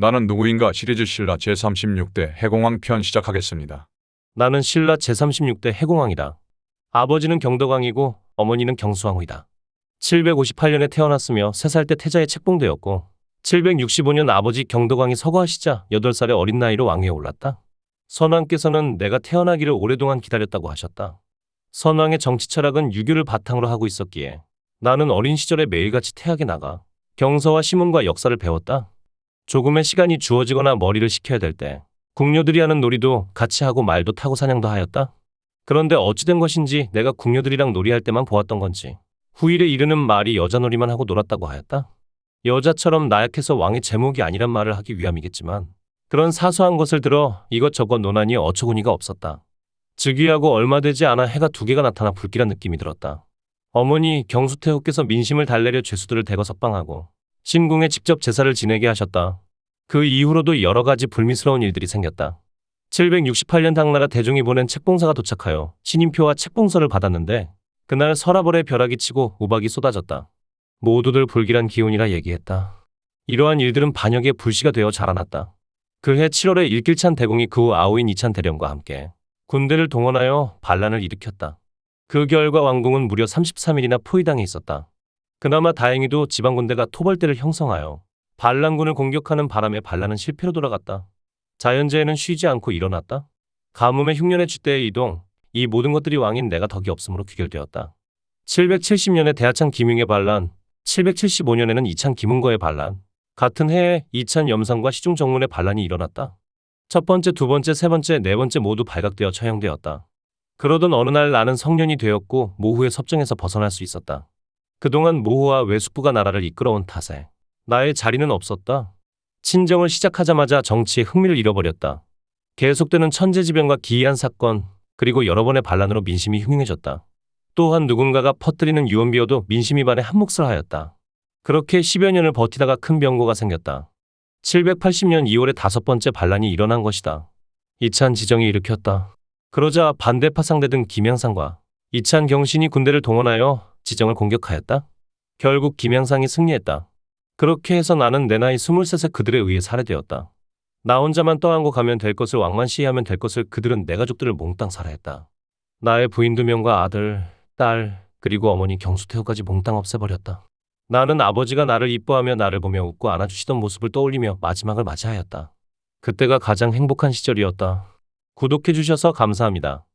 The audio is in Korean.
나는 누구인가 시리즈 신라 제36대 해공왕 편 시작하겠습니다. 나는 신라 제36대 해공왕이다. 아버지는 경덕왕이고 어머니는 경수왕후이다. 758년에 태어났으며 3살 때 태자에 책봉되었고 765년 아버지 경덕왕이 서거하시자 8살의 어린 나이로 왕위에 올랐다. 선왕께서는 내가 태어나기를 오랫동안 기다렸다고 하셨다. 선왕의 정치 철학은 유교를 바탕으로 하고 있었기에 나는 어린 시절에 매일같이 태학에 나가 경서와 시문과 역사를 배웠다. 조금의 시간이 주어지거나 머리를 식혀야 될 때 궁녀들이 하는 놀이도 같이 하고 말도 타고 사냥도 하였다. 그런데 어찌된 것인지 내가 궁녀들이랑 놀이할 때만 보았던 건지 후일에 이르는 말이 여자 놀이만 하고 놀았다고 하였다. 여자처럼 나약해서 왕의 제목이 아니란 말을 하기 위함이겠지만 그런 사소한 것을 들어 이것저것 논하니 어처구니가 없었다. 즉위하고 얼마 되지 않아 해가 두 개가 나타나 불길한 느낌이 들었다. 어머니 경수태후께서 민심을 달래려 죄수들을 대거 석방하고 신궁에 직접 제사를 지내게 하셨다. 그 이후로도 여러 가지 불미스러운 일들이 생겼다. 768년 당나라 대종이 보낸 책봉사가 도착하여 신임표와 책봉서를 받았는데 그날 서라벌에 벼락이 치고 우박이 쏟아졌다. 모두들 불길한 기운이라 얘기했다. 이러한 일들은 반역의 불씨가 되어 자라났다. 그해 7월에 일길찬 대공이 그 후 아우인 이찬 대령과 함께 군대를 동원하여 반란을 일으켰다. 그 결과 왕궁은 무려 33일이나 포위당해 있었다. 그나마 다행히도 지방 군대가 토벌대를 형성하여 반란군을 공격하는 바람에 반란은 실패로 돌아갔다. 자연재해는 쉬지 않고 일어났다. 가뭄의 흉년의 쥐대의 이동, 이 모든 것들이 왕인 내가 덕이 없으므로 귀결되었다. 770년에 대하찬 김용의 반란, 775년에는 이찬 김은거의 반란, 같은 해에 이찬 염상과 시중 정문의 반란이 일어났다. 첫 번째, 두 번째, 세 번째, 네 번째 모두 발각되어 처형되었다. 그러던 어느 날 나는 성년이 되었고 모후의 섭정에서 벗어날 수 있었다. 그동안 모후와 외숙부가 나라를 이끌어온 탓에 나의 자리는 없었다. 친정을 시작하자마자 정치에 흥미를 잃어버렸다. 계속되는 천재지변과 기이한 사건, 그리고 여러 번의 반란으로 민심이 흉흉해졌다. 또한 누군가가 퍼뜨리는 유언비어도 민심이 반해 한몫을 하였다. 그렇게 10여 년을 버티다가 큰 병고가 생겼다. 780년 2월에 다섯 번째 반란이 일어난 것이다. 이찬 지정이 일으켰다. 그러자 반대파 상대 등 김양상과 이찬 경신이 군대를 동원하여 지정을 공격하였다. 결국 김양상이 승리했다. 그렇게 해서 나는 내 나이 23세 그들에 의해 살해되었다. 나 혼자만 떠안고 가면 될 것을 왕만 시해하면 될 것을 그들은 내 가족들을 몽땅 살해했다. 나의 부인 두 명과 아들, 딸, 그리고 어머니 경수태후까지 몽땅 없애버렸다. 나는 아버지가 나를 이뻐하며 나를 보며 웃고 안아주시던 모습을 떠올리며 마지막을 맞이하였다. 그때가 가장 행복한 시절이었다. 구독해주셔서 감사합니다.